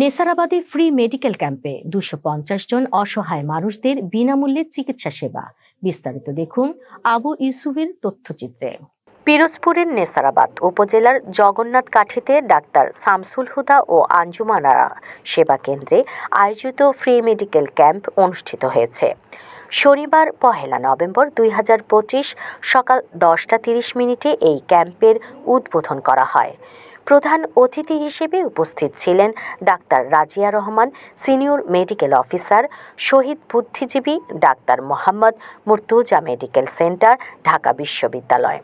নেসারাবাদে free medical ক্যাম্পে দুশো জন অসহায় মানুষদের বিনামূল্যে চিকিৎসা সেবা। বিস্তারিত দেখুন আবু ইউসুফের তথ্যচিত্রে। পিরোজপুরের নেসারাবাদ উপজেলার জগন্নাথ কাঠিতে ডাক্তার শামসুল হুদা ও আঞ্জুমানারা সেবা কেন্দ্রে আয়োজিত ফ্রি মেডিকেল ক্যাম্প অনুষ্ঠিত হয়েছে। শনিবার পহেলা নভেম্বর দুই হাজার পঁচিশ সকাল দশটা তিরিশ মিনিটে এই ক্যাম্পের উদ্বোধন করা হয়। প্রধান অতিথি হিসেবে উপস্থিত ছিলেন doctor Razia Rahman, senior medical officer, Shaheed Buddhijibi doctor Mohammad Murtuza medical centre, Dhaka বিশ্ববিদ্যালয়।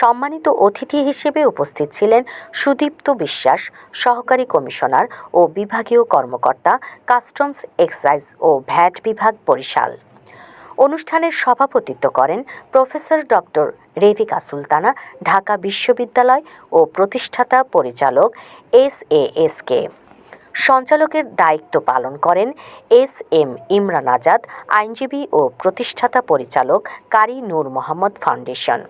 সম্মানিত অতিথি হিসেবে উপস্থিত ছিলেন সুদীপ্ত বিশ্বাস, সহকারী কমিশনার ও বিভাগীয় কর্মকর্তা, কাস্টমস এক্সাইজ ও ভ্যাট বিভাগ বরিশাল। অনুষ্ঠানের সভাপতিত্ব করেন প্রফেসর ডক্টর রেভিকা সুলতানা, ঢাকা বিশ্ববিদ্যালয় ও প্রতিষ্ঠাতা পরিচালক এস এ এস কে। সঞ্চালকের দায়িত্ব পালন করেন এস এম ইমরান আজাদ, আইনজীবী ও প্রতিষ্ঠাতা পরিচালক কারি নূর মোহাম্মদ ফাউন্ডেশন।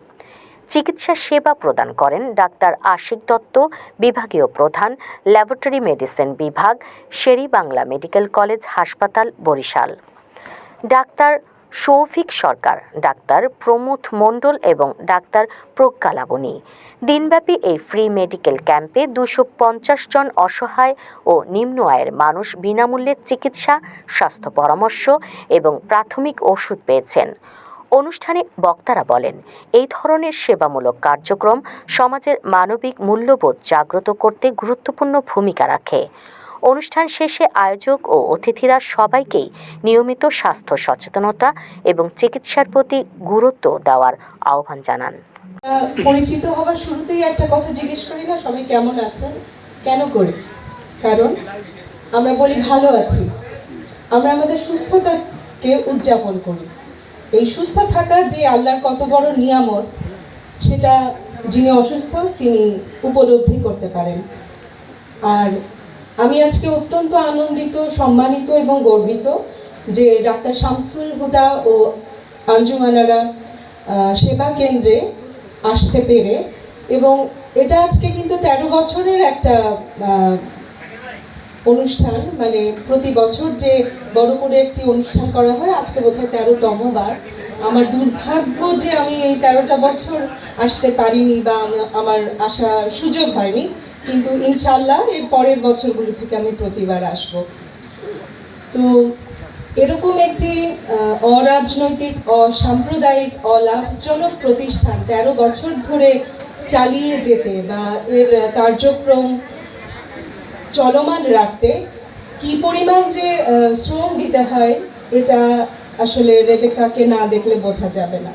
চিকিৎসা সেবা প্রদান করেন ডাক্তার আশিক দত্ত, বিভাগীয় প্রধান, ল্যাবরেটরি মেডিসিন বিভাগ, শেরি বাংলা মেডিকেল কলেজ, হাসপাতাল, বরিশাল। ডাক্তার সৌফিক সরকার, ডাক্তার প্রমোদ মণ্ডল এবং ডাক্তার প্রজ্ঞা লাবণী দিনব্যাপী এই ফ্রি মেডিকেল ক্যাম্পে দুশো পঞ্চাশ জন অসহায় ও নিম্ন আয়ের মানুষ বিনামূল্যে চিকিৎসা, স্বাস্থ্য পরামর্শ এবং প্রাথমিক ওষুধ পেয়েছেন। অনুষ্ঠানে বক্তারা বলেন, এই ধরনের সেবামূলক কার্যক্রম সমাজের মানবিক মূল্যবোধ জাগ্রত করতে গুরুত্বপূর্ণ ভূমিকা রাখে। অনুষ্ঠান শেষে আয়োজক ও অতিথিরা সবাইকেই নিয়মিত স্বাস্থ্য সচেতনতা এবং চিকিৎসার প্রতি গুরুত্ব দেওয়ার আহ্বান জানান। পরিচিত হবার শুরুতেই একটা কথা জিজ্ঞেস করি না, সবাই কেমন আছেন? কেন করে? কারণ আমরা বলি ভালো আছি। আমরা আমাদের সুস্থতাকে উদযাপন করি। এই সুস্থ থাকা যে আল্লাহর কত বড় নিয়ামত, সেটা যিনি অসুস্থ, তিনি উপলব্ধি করতে পারেন। আর আমি আজকে অত্যন্ত আনন্দিত, সম্মানিত এবং গর্বিত যে ডাক্তার শামসুল হুদা ও আঞ্জুমানারা সেবা কেন্দ্রে আসতে পেরে এবং এটা আজকে কিন্তু তেরো বছরের একটা অনুষ্ঠান মানে প্রতি বছর যে বড় করে একটি অনুষ্ঠান করা হয়, আজকে বোধহয় তেরোতম বার। আমার দুর্ভাগ্য যে আমি এই তেরোটা বছর আসতে পারিনি বা আমার আসার সুযোগ হয়নি। কিন্তু ইনশাল্লাহ এর পরের বছরগুলো থেকে আমি প্রতিবার আসব। তো এরকম একটি অরাজনৈতিক, অসাম্প্রদায়িক, অলাভজনক প্রতিষ্ঠান তেরো বছর ধরে চালিয়ে যেতে বা এর কার্যক্রম চলমান রাখতে কি পরিমাণ যে শ্রম দিতে হয়, এটা আসলে রেবেকাকে না দেখলে বোঝা যাবে না।